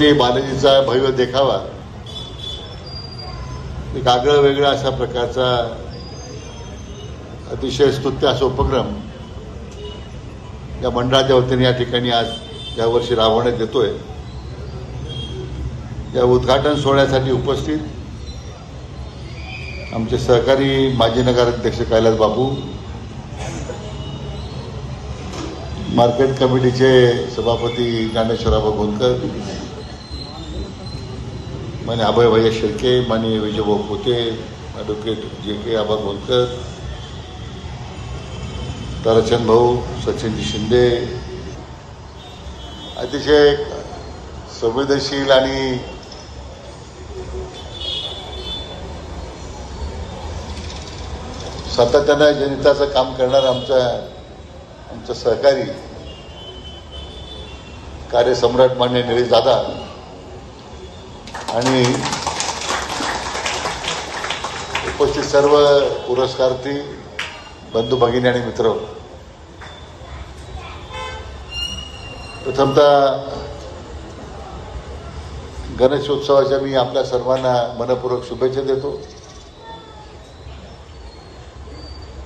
ते बालाजीचा भव्य देखावा. एक आगळं वेगळं अशा प्रकारचा अतिशय स्तुत्य असा उपक्रम या मंडळाच्या वतीने या ठिकाणी आज यावर्षी राबवण्यात येतोय. या उद्घाटन सोहळ्यासाठी उपस्थित आमचे सहकारी माजी नगराध्यक्ष कैलास बाबू मार्केट कमिटीचे सभापती ज्ञानेश्वराबा गोंदकर माने अभयभाई शेळके माने विजयभाऊ पोते ॲडव्होकेट जे के आबा गोंदकर ताराचंद भाऊ सचिनजी शिंदे अतिशय संवेदनशील आणि सातत्यानं जनताचं काम करणारा आमचा आमचं सहकारी कार्यसम्राट मान्य निरेश दादा आणि उपस्थित सर्व पुरस्कार्थी बंधू भगिनी आणि मित्र प्रथमतः गणेशोत्सवाच्या मी आपल्या सर्वांना मनपूर्वक शुभेच्छा देतो.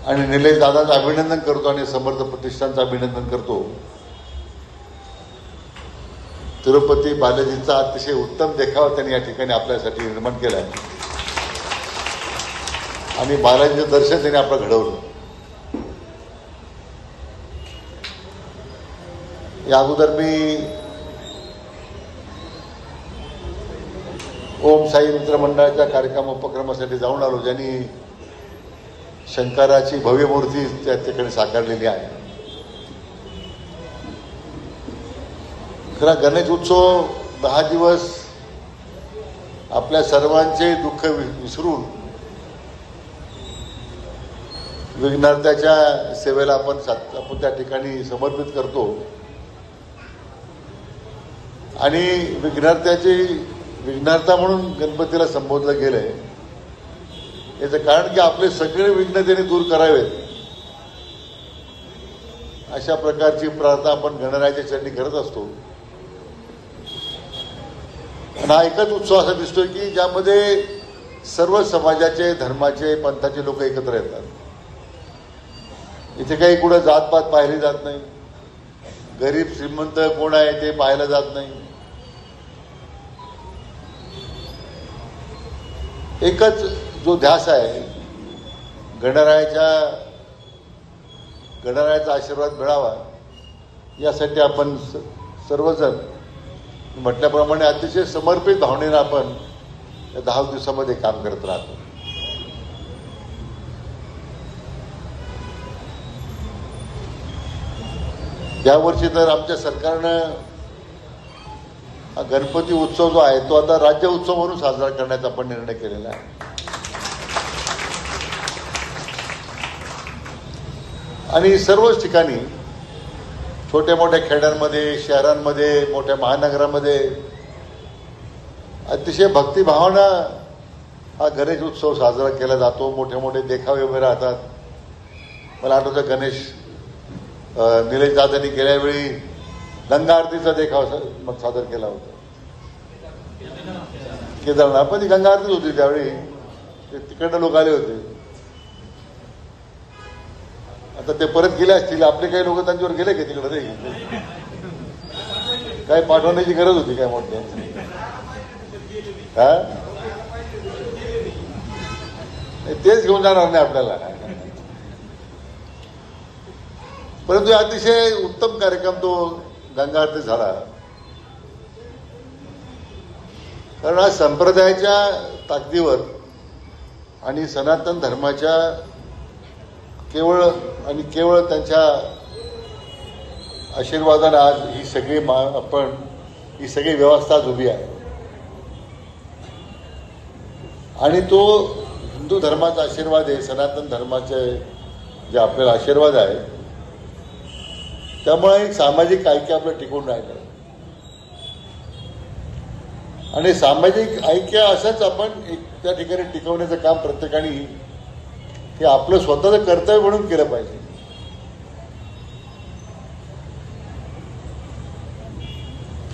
आणि निलेश दादाचं अभिनंदन करतो आणि समर्थ प्रतिष्ठानचं अभिनंदन करतो. तिरुपती बालाजीचा अतिशय उत्तम देखावा त्यांनी या ठिकाणी आपल्यासाठी निर्माण केला आहे. आणि बालाजीचं दर्शन त्यांनी आपलं घडवलं. या अगोदर मी ओम साई मित्र मंडळाच्या कार्यक्रम उपक्रमासाठी जाऊन आलो ज्यांनी शंकराची भव्य मूर्ती त्या ठिकाणी साकारलेली आहे. खरा गणेश उत्सव दहा दिवस आपल्या सर्वांचे दुःख वि- विसरून विघ्नार्थ्याच्या सेवेला आपण आपण त्या ठिकाणी समर्पित करतो. आणि विघ्नार्थ्याची विघ्नार्था म्हणून गणपतीला संबोधलं गेलंय. याचं कारण की आपले सगळे विघ्न त्यांनी दूर करावेत. अशा प्रकारची प्रार्थना आपण गणरायाच्या चरणी करत असतो. हा एकच उत्सव असा दिसतोय की ज्यामध्ये सर्व समाजाचे धर्माचे पंथाचे लोक एकत्र येतात. इथे काही कुठं जातपात पाहिली जात नाही. गरीब श्रीमंत कोण आहे ते पाहिलं जात नाही. एकच जो ध्यास आहे गणरायाच्या गणरायाचा आशीर्वाद मिळावा यासाठी आपण स- सर्वजण म्हटल्याप्रमाणे अतिशय समर्पित भावनेनं आपण या दहा दिवसामध्ये काम करत राहतो. यावर्षी तर आमच्या सरकारनं हा गणपती उत्सव जो आहे तो आता राज्य उत्सव म्हणून साजरा करण्याचा आपण निर्णय केलेला आहे. आणि सर्वच ठिकाणी छोट्या मोठ्या खेड्यांमध्ये शहरांमध्ये मोठ्या महानगरामध्ये. अतिशय भक्तिभावना हा गणेश उत्सव साजरा केला जातो. मोठे मोठे देखावे उभे राहतात. मला आठवतं गणेश निलेश दादांनी गेल्या वेळी गंगा आरतीचा देखावा मग सादर केला होता. केदारनाथ पण ती गंगा आरतीच होती त्यावेळी. ते तिकडनं लोक आले होते. आता ते परत गेले असतील आपले काही लोक त्यांच्यावर गेले का तिकडे रे? काय पाठवण्याची गरज होती काय मोठ्या हा? तेच घेऊन जाणार नाही आपल्याला. परंतु अतिशय उत्तम कार्यक्रम तो गंगा आरती झाला. कारण आज संप्रदायाच्या ताकदीवर आणि सनातन धर्माच्या केवळ आणि केवळ त्यांच्या आशीर्वादाने आज ही सगळी मा आपण ही सगळी व्यवस्था आज उभी आहे. आणि तो हिंदू धर्माचा आशीर्वाद आहे सनातन धर्माचे जे आपल्याला आशीर्वाद आहे त्यामुळे एक सामाजिक ऐक्य आपलं टिकून राहिलं. आणि सामाजिक ऐक्य असंच आपण एक त्या ठिकाणी टिकवण्याचं काम प्रत्येकाने हे आपलं स्वतःचं कर्तव्य म्हणून केलं पाहिजे.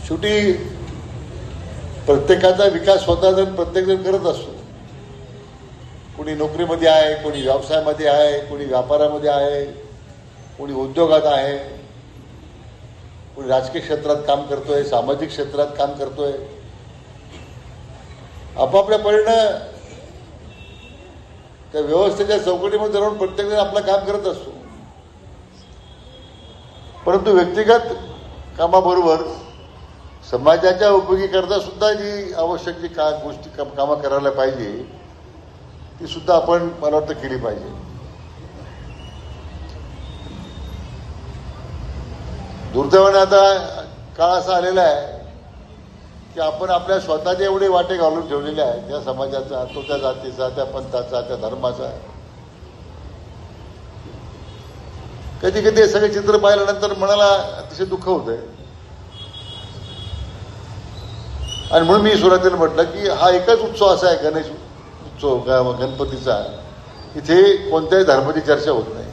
शेवटी प्रत्येकाचा विकास स्वतःजण प्रत्येकजण करत असतो कोणी नोकरीमध्ये आहे कोणी व्यवसायामध्ये आहे कोणी व्यापारामध्ये आहे कोणी उद्योगात आहे कोणी राजकीय क्षेत्रात काम करतोय सामाजिक क्षेत्रात काम करतोय आपापल्या परिणाम त्या व्यवस्थेच्या चौकटीमध्ये राहून प्रत्येकजण आपलं काम करत असतो. परंतु व्यक्तिगत कामाबरोबर समाजाच्या उपयोगी करता सुद्धा जी आवश्यक जी का गोष्टी काम कामं करायला पाहिजे ती सुद्धा आपण मला वाटतं केली पाहिजे. दुर्दैवाने आता काळ असा आलेला आहे की आपण आपल्या स्वतःचे एवढे वाटे घालून ठेवलेले आहेत त्या समाजाचा तो त्या जातीचा त्या पंथाचा त्या धर्माचा. कधी कधी हे सगळे चित्र पाहिल्यानंतर मनाला अतिशय दुःख होतंय. आणि म्हणून मी सुरुवातीला म्हटलं की हा एकच उत्सव असा आहे गणेश उत्सव ग- गणपतीचा इथे कोणत्याही धर्माची चर्चा होत नाही.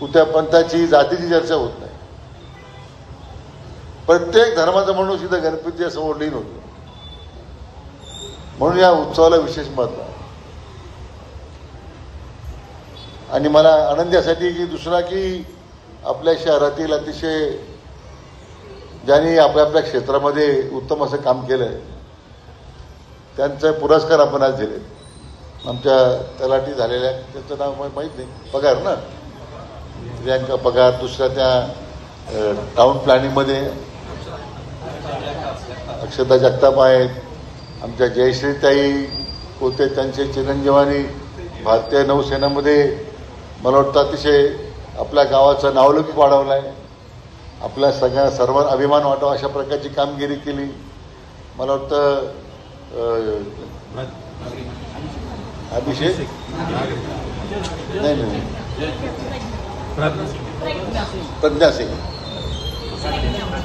कुठल्या पंथाची जातीची चर्चा होत नाही. प्रत्येक धर्माचा माणूस इथं गणपतीच्या समोर लीन होतो. म्हणून या उत्सवाला विशेष महत्त्व आहे. आणि मला आनंद यासाठी की दुसरा की आपल्या शहरातील अतिशय ज्यांनी आपल्या आपल्या क्षेत्रामध्ये उत्तम असं काम केलं आहे त्यांचे पुरस्कार आपण आज दिले आमच्या तलाठी झालेल्या त्यांचं नाव माहीत नाही. पगार ना? त्यांचा पगार दुसऱ्या त्या टाऊन टाउन प्लॅनिंगमध्ये अक्षता जगताप आहेत. आमच्या जयश्रीताई होते त्यांचे चिरंजीवानी भारतीय नौसेनेमध्ये मला वाटतं अतिशय आपल्या गावाचं नावलौकिक वाढवलं आहे आपल्या सगळ्या सर्व अभिमान वाटावा अशा प्रकारची कामगिरी केली. मला वाटतं अभिषेक? नाही नाही प्रज्ञा सिंग.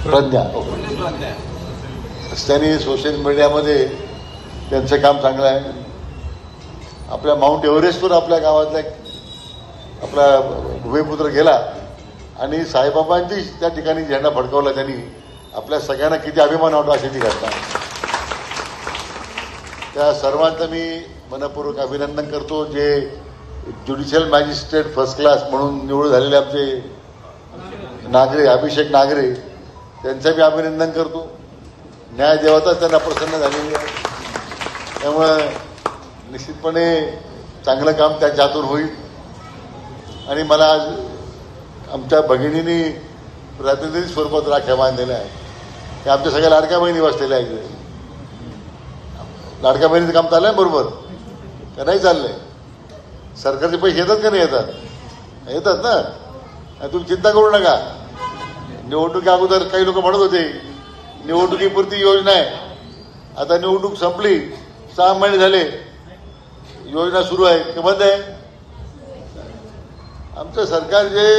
प्रज्ञा त्यांनी सोशल मीडियामध्ये त्यांचं काम चांगलं आहे. आपल्या माउंट एव्हरेस्टवर आपल्या गावातल्या आपला भूमिपुत्र गेला आणि साईबाबांची त्या ठिकाणी झेंडा फडकवला. त्यांनी आपल्या सगळ्यांना किती अभिमान वाटतो अशी ती घटना. त्या सर्वांचं मी मनपूर्वक अभिनंदन करतो. जे ज्युडिशियल मॅजिस्ट्रेट फर्स्ट क्लास म्हणून निवड झालेले आमचे नागरे अभिषेक नागरे त्यांचं मी अभिनंदन करतो. न्याय देवाचा त्यांना प्रसन्न झालेली आहे. त्यामुळं निश्चितपणे चांगलं काम त्यांच्या हातून होईल. आणि मला आज आमच्या भगिनींनी प्रतिनिधी स्वरूपात राख्या बांधलेल्या आहेत. त्या आमच्या सगळ्या लाडक्या बहिणी बसलेल्या आहेत इकडे. लाडक्या बहिणीचं काम चाललंय बरोबर का नाही चाललंय? सरकारचे पैसे येतात का नाही येतात? येतात ना. तुम्ही चिंता करू नका. निवडणुकी अगोदर काही लोक म्हणत होते निवडणुकीपुरती योजना आहे. आता निवडणूक संपली सहा महिने झाले योजना सुरू आहे की बंद आहे? आमचं सरकार जे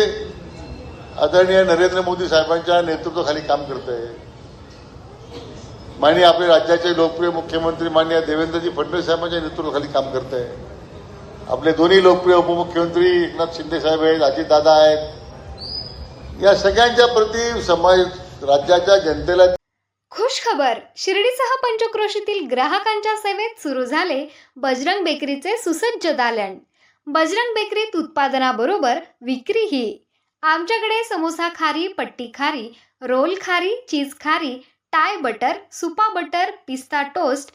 आदरणीय नरेंद्र मोदी साहेबांच्या नेतृत्वाखाली काम करत आहे माननीय आपले राज्याचे लोकप्रिय मुख्यमंत्री माननीय देवेंद्रजी फडणवीस साहेबांच्या नेतृत्वाखाली काम करत आहे आपले दोन्ही लोकप्रिय उपमुख्यमंत्री एकनाथ शिंदे साहेब आहेत अजितदादा आहेत. या सगळ्यांच्या प्रती समाज राज्याच्या जनतेला खुश खबर शिर्डीसह पंचक्रोशीतील ग्राहकांच्या सेवेत सुरू झाले बजरंग बेकरीचे सुसज्ज दालन. बजरंग बेकरीत उत्पादनाबरोबर विक्रीही. आमच्याकडे समोसा खारी पट्टी खारी रोल खारी चीज खारी टाय बटर सुपा बटर पिस्ता टोस्ट